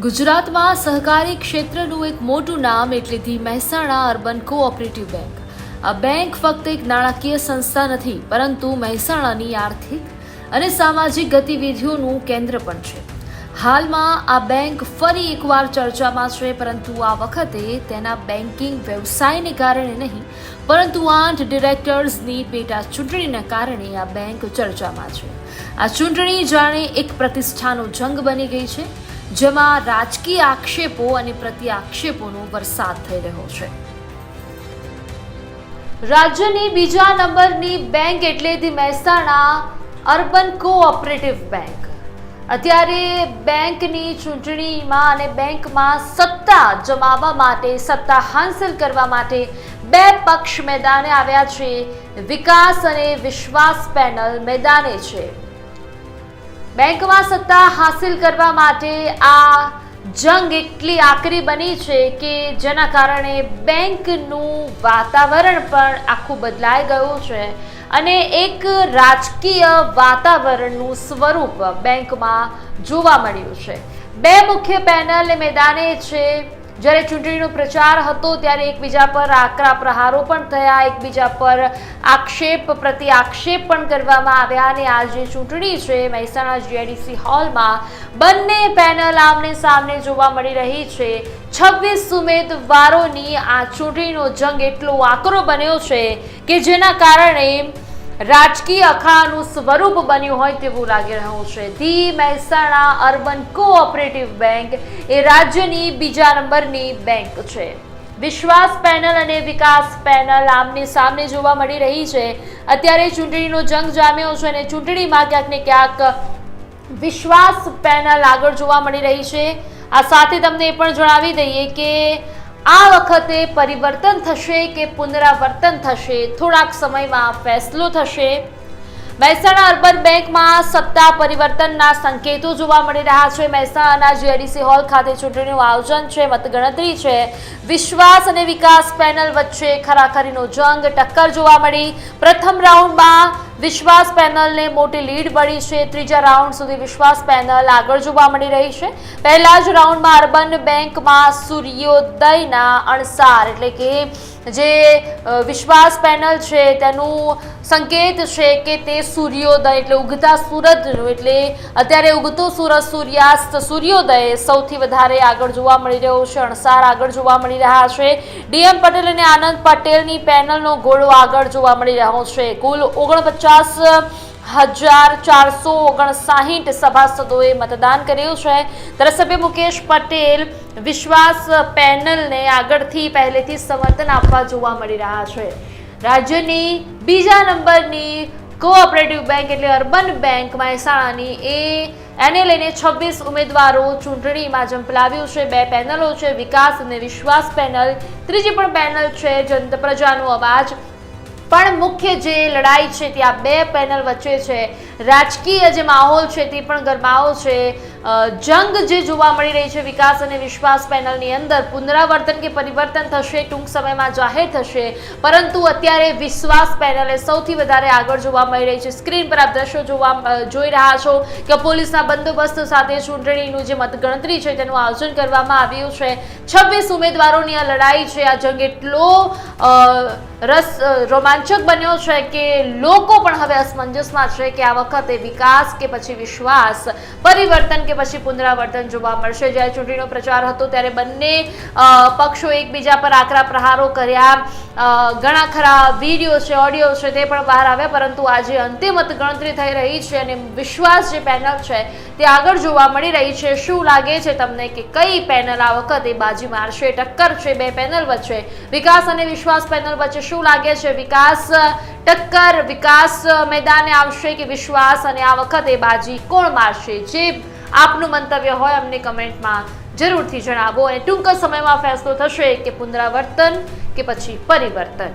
ગુજરાતમાં સહકારી ક્ષેત્રનું એક મોટું નામ એટલે the Mehsana urban cooperative bank. આ બેંક ફક્ત એક નાણાકીય સંસ્થા નથી, પરંતુ મહેસાણાની આર્થિક અને સામાજિક ગતિવિધિઓનું કેન્દ્ર પણ છે. હાલમાં આ બેંક ફરી એકવાર ચર્ચામાં છે, પરંતુ આ વખતે તેના બેન્કિંગ વ્યવસાયને કારણે નહીં, પરંતુ આઠ ડિરેક્ટર્સની પેટા ચૂંટણીના કારણે આ બેંક ચર્ચામાં છે. આ ચૂંટણી જાણે એક પ્રતિષ્ઠાનો જંગ બની ગઈ છે. જેમાં રાજકીય આક્ષેપો અને પ્રતિ આક્ષેપોનો વરસાદ થઈ રહ્યો છે. રાજ્યની બીજા નંબરની બેંક એટલે the Mehsana urban cooperative bank. અત્યારે બેંકની ચૂંટણીમાં અને બેંકમાં સત્તા જમાવવા માટે સત્તા હાંસલ કરવા માટે બે પક્ષ મેદાને આવ્યા છે. વિકાસ અને વિશ્વાસ પેનલ મેદાને છે. બેંકમાં સત્તા હાંસિલ કરવા માટે આ જંગ એટલી આકરી બની છે કે જેના કારણે બેંકનું વાતાવરણ પણ આખું બદલાઈ ગયું છે અને એક રાજકીય વાતાવરણનું સ્વરૂપ બેંકમાં જોવા મળ્યું છે. બે મુખ્ય પેનલ મેદાને છે. જ્યારે ચૂંટણીનો પ્રચાર હતો ત્યારે એકબીજા પર આકરા પ્રહારો પણ થયા. એકબીજા પર આક્ષેપ પ્રતિ આક્ષેપ પણ કરવામાં આવ્યા અને આ જે ચૂંટણી છે. મહેસાણા જીઆઈડીસી હોલમાં બંને પેનલ આમને સામને જોવા મળી રહી છે. છવ્વીસ ઉમેદવારોની આ ચૂંટણીનો જંગ એટલો આકરો બન્યો છે કે જેના કારણે રાજકીય અખાનું સ્વરૂપ બન્યું હોય તેવું લાગી રહ્યું છે. The Mehsana urban cooperative bank એ રાજ્યની બીજા નંબરની બેંક છે. વિશ્વાસ પેનલ અને વિકાસ પેનલ આમની સામે જોવા મળી રહી છે. અત્યારે ચૂંટણીનો જંગ જામ્યો છે અને ચૂંટણીમાં ક્યાંક ને ક્યાંક વિશ્વાસ પેનલ આગળ જોવા મળી રહી છે. આ સાથે તમને એ પણ જણાવી દઈએ કે આ વખતે પરિવર્તન થશે કે પુનરાવર્તન થશે? થોડાક સમયમાં ફેસલો થશે. મહેસાણા અર્બન બેંકમાં સત્તા પરિવર્તનના સંકેતો જોવા મળી રહ્યા છે. મહેસાણાના જીઆરડીસી હોલ ખાતે ચૂંટણીનું આયોજન છે, મતગણતરી છે. વિશ્વાસ અને વિકાસ પેનલ વચ્ચે ખરાખરીનો જંગ, ટક્કર જોવા મળી. પ્રથમ રાઉન્ડમાં વિશ્વાસ પેનલને મોટી લીડ મળી છે. ત્રીજા રાઉન્ડ સુધી વિશ્વાસ પેનલ આગળ જોવા મળી રહી છે. પહેલા જ રાઉન્ડમાં અર્બન બેંકમાં સૂર્યોદયના અણસાર એટલે કે જે વિશ્વાસ પેનલ છે, તેનું સંકેત છે કે તે સૂર્યોદય, એટલે ઉગતા સૂરજનું એટલે અત્યારે ઉગતો સૂરજ સૂર્યાસ્ત સૂર્યોદય સૌથી વધારે આગળ જોવા મળી રહ્યો છે, અણસાર આગળ જોવા મળી રહ્યા છે. ડીએમ પટેલ અને આનંદ પટેલની પેનલનો ગોળો આગળ જોવા મળી રહ્યો છે. કુલ ઓગણપચાસ હજાર ચારસો ઓગણસાહીઠ સભાસદોએ મતદાન કર્યું છે. ધારાસભ્ય મુકેશ પટેલ વિશ્વાસ પેનલને આગળથી પહેલેથી સમર્થન આપવા જોવા મળી રહ્યા છે. રાજ્યની બીજા નંબરની કોઓપરેટિવ બેંક એટલે અર્બન બેંક મહેસાણાની એ એને લઈને છવ્વીસ ઉમેદવારો ચૂંટણીમાં ઝંપલાવ્યું છે. બે પેનલો છે, વિકાસ અને વિશ્વાસ પેનલ. ત્રીજી પણ પેનલ છે જનતા પ્રજાનો અવાજ. પણ મુખ્ય જે લડાઈ છે ત્યાં બે પેનલ વચ્ચે છે. રાજકીય જે માહોલ છે તે પણ ગરમાવો છે. જંગ જે જોવા મળી રહી છે વિકાસ અને વિશ્વાસ પેનલની અંદર, પુનરાવર્તન કે પરિવર્તન થશે, ટૂંક સમયમાં જાહેર થશે, પરંતુ અત્યારે વિશ્વાસ પેનલે સૌથી વધારે આગળ જોવા મળી રહી છે. સ્ક્રીન પર આપ દ્રશ્યો જોવા જોઈ રહ્યા છો કે પોલીસના બંદોબસ્ત સાથે ચૂંટણીનું જે મતગણતરી છે, તેનું આયોજન કરવામાં આવ્યું છે. છવ્વીસ ઉમેદવારોની આ લડાઈ છે. આ જંગ એટલો રસ રોમાંચક બન્યો છે કે લોકો પણ હવે અસમંજસમાં છે કે આ વખતે વિકાસ કે પછી વિશ્વાસ, પરિવર્તન કે પછી પુનરાવર્તન જોવા મળશે. જ્યારે ચૂંટણીનો પ્રચાર હતો ત્યારે બંને પક્ષો એકબીજા પર આકરા પ્રહારો કર્યા. ઘણા ખરા વીડિયો છે ઓડિયો છે તે પણ બહાર આવ્યા, પરંતુ આજે અંતિમ મતગણતરી થઈ રહી છે અને વિશ્વાસ જે પેનલ છે તે આગળ જોવા મળી રહી છે. શું લાગે છે તમને કે કઈ પેનલ આ વખતે બાજી મારશે? ટક્કર છે બે પેનલ વચ્ચે. વિકાસ અને વિશ્વાસ પેનલ વચ્ચે શું લાગે છે? વિકાસ, ટક્કર, વિકાસ મેદાને આવશે કે વિશ્વાસ? અને આ વખતે બાજી કોણ મારશે? જે આપનું મંતવ્ય હોય અમને કમેન્ટમાં જરૂરથી જણાવો અને ટૂંક સમયમાં ફેસલો થશે કે પુનરાવર્તન કે પછી પરિવર્તન.